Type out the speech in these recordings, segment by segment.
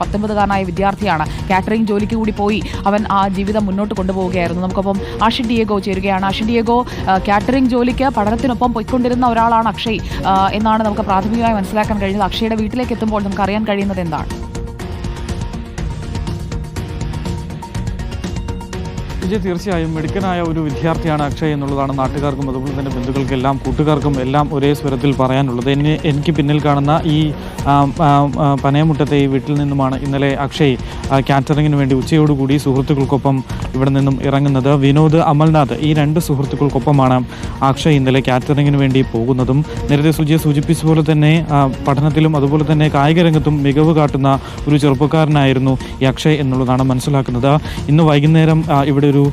പത്തൊൻപതുകാരനായ വിദ്യാർത്ഥിയാണ്. കാറ്ററിംഗ് ജോലിക്ക് കൂടി പോയി അവൻ ആ ജീവിതം മുന്നോട്ട് കൊണ്ടുപോവുകയായിരുന്നു. നമുക്കൊപ്പം ആഷിൻ ഡിയേഗോ ചേരുകയാണ്. ആഷിൻ ഡിയേഗോ കാറ്ററിംഗ് ജോലിക്ക് പഠനത്തിനൊപ്പം പോയിക്കൊണ്ടിരുന്ന ഒരാളാണ് അക്ഷയ്. എന്നാണ് നമുക്ക് പ്രാഥമികമായി മനസ്സിലാക്കാൻ കഴിയുന്നത്. അക്ഷയുടെ വീട്ടിലേക്ക് എത്തുമ്പോൾ നമുക്ക് അറിയാൻ കഴിയുന്നത് എന്താണ്? വിജയ് തീർച്ചയായും മെഡിക്കനായ ഒരു വിദ്യാർത്ഥിയാണ് അക്ഷയ് എന്നുള്ളതാണ് നാട്ടുകാർക്കും അതുപോലെ തന്നെ ബന്ധുക്കൾക്കെല്ലാം കൂട്ടുകാർക്കും എല്ലാം ഒരേ സ്വരത്തിൽ പറയാനുള്ളത്. എന്നെ എനിക്ക് പിന്നിൽ കാണുന്ന ഈ പനയമുട്ടത്തെ ഈ വീട്ടിൽ നിന്നുമാണ് ഇന്നലെ അക്ഷയ് കാറ്ററിങ്ങിന് വേണ്ടി ഉച്ചയോടുകൂടി സുഹൃത്തുക്കൾക്കൊപ്പം ഇവിടെ നിന്നും ഇറങ്ങുന്നത്. വിനോദ് അമൽനാഥ് ഈ രണ്ട് സുഹൃത്തുക്കൾക്കൊപ്പമാണ് അക്ഷയ് ഇന്നലെ കാറ്ററിങ്ങിന് വേണ്ടി പോകുന്നതും. നേരത്തെ സുജിയെ സൂചിപ്പിച്ച പോലെ തന്നെ പഠനത്തിലും അതുപോലെ തന്നെ കായിക രംഗത്തും മികവ് കാട്ടുന്ന ഒരു ചെറുപ്പക്കാരനായിരുന്നു ഈ അക്ഷയ് എന്നുള്ളതാണ് മനസ്സിലാക്കുന്നത്. ഇന്ന് വൈകുന്നേരം ഇവിടെ ഒരു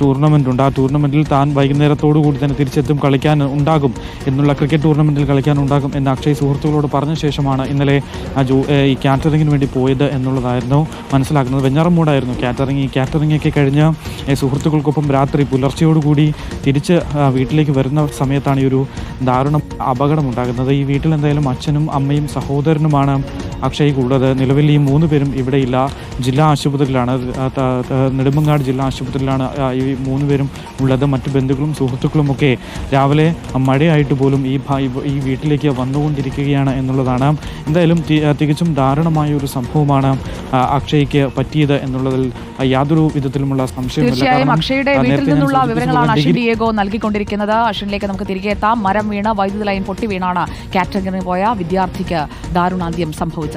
ടൂർണമെന്റ് ഉണ്ട് ആ ടൂർണമെന്റിൽ താൻ വൈകുന്നേരത്തോടു കൂടി തന്നെ തിരിച്ചെത്തും കളിക്കാൻ ഉണ്ടാകും എന്നുള്ള ക്രിക്കറ്റ് ടൂർണമെന്റിൽ കളിക്കാൻ ഉണ്ടാകും എന്ന് അക്ഷയ് സുഹൃത്തുക്കളോട് പറഞ്ഞ ശേഷമാണ് ഇന്നലെ ജോ ഈ കാറ്ററിങ്ങിന് വേണ്ടി പോയത് എന്നുള്ളതായിരുന്നു മനസ്സിലാക്കുന്നത്. വെഞ്ഞാറമ്മൂടായിരുന്നു കാറ്ററിങ് ഈ കാറ്ററിങ്ങൊക്കെ കഴിഞ്ഞ് സുഹൃത്തുക്കൾക്കൊപ്പം രാത്രി പുലർച്ചയോടുകൂടി തിരിച്ച് വീട്ടിലേക്ക് വരുന്ന സമയത്താണ് ഈ ഒരു ദാരുണം അപകടമുണ്ടാകുന്നത് ഈ വീട്ടിൽ എന്തായാലും അച്ഛനും അമ്മയും സഹോദരനുമാണ് അക്ഷയ് ഉള്ളത് നിലവിൽ ഈ മൂന്ന് പേരും ഇവിടെയില്ല ജില്ലാ ആശുപത്രിയിലാണ്. നെടുമങ്ങാട് ജില്ലാ ആശുപത്രിയിലാണ് ഈ മൂന്ന് പേരും ഉള്ളത്. മറ്റ് ബന്ധുക്കളും സുഹൃത്തുക്കളും ഒക്കെ രാവിലെ മഴയായിട്ട് പോലും ഈ ഈ- വീട്ടിലേക്ക് വന്നുകൊണ്ടിരിക്കുകയാണ് എന്നുള്ളതാണ്. എന്തായാലും തികച്ചും ദാരുണമായ ഒരു സംഭവമാണ് അക്ഷയ്ക്ക് പറ്റിയത് എന്നുള്ളതിൽ യാതൊരു വിധത്തിലുമുള്ള കാരണം, അക്ഷയുടെ വീട്ടിൽ നിന്നുള്ള വിവരങ്ങളാണ് ഡിയേഗോ നൽകിക്കൊണ്ടിരിക്കുന്നത്. നമുക്ക് തിരികെ എത്താം. മരം വീണ് വൈദ്യുതി ലൈൻ പൊട്ടി വീണാണ്. കാറ്ററിംഗിന് പോയ വിദ്യാർത്ഥിക്ക് ദാരുണാന്ത്യം സംഭവിച്ചത്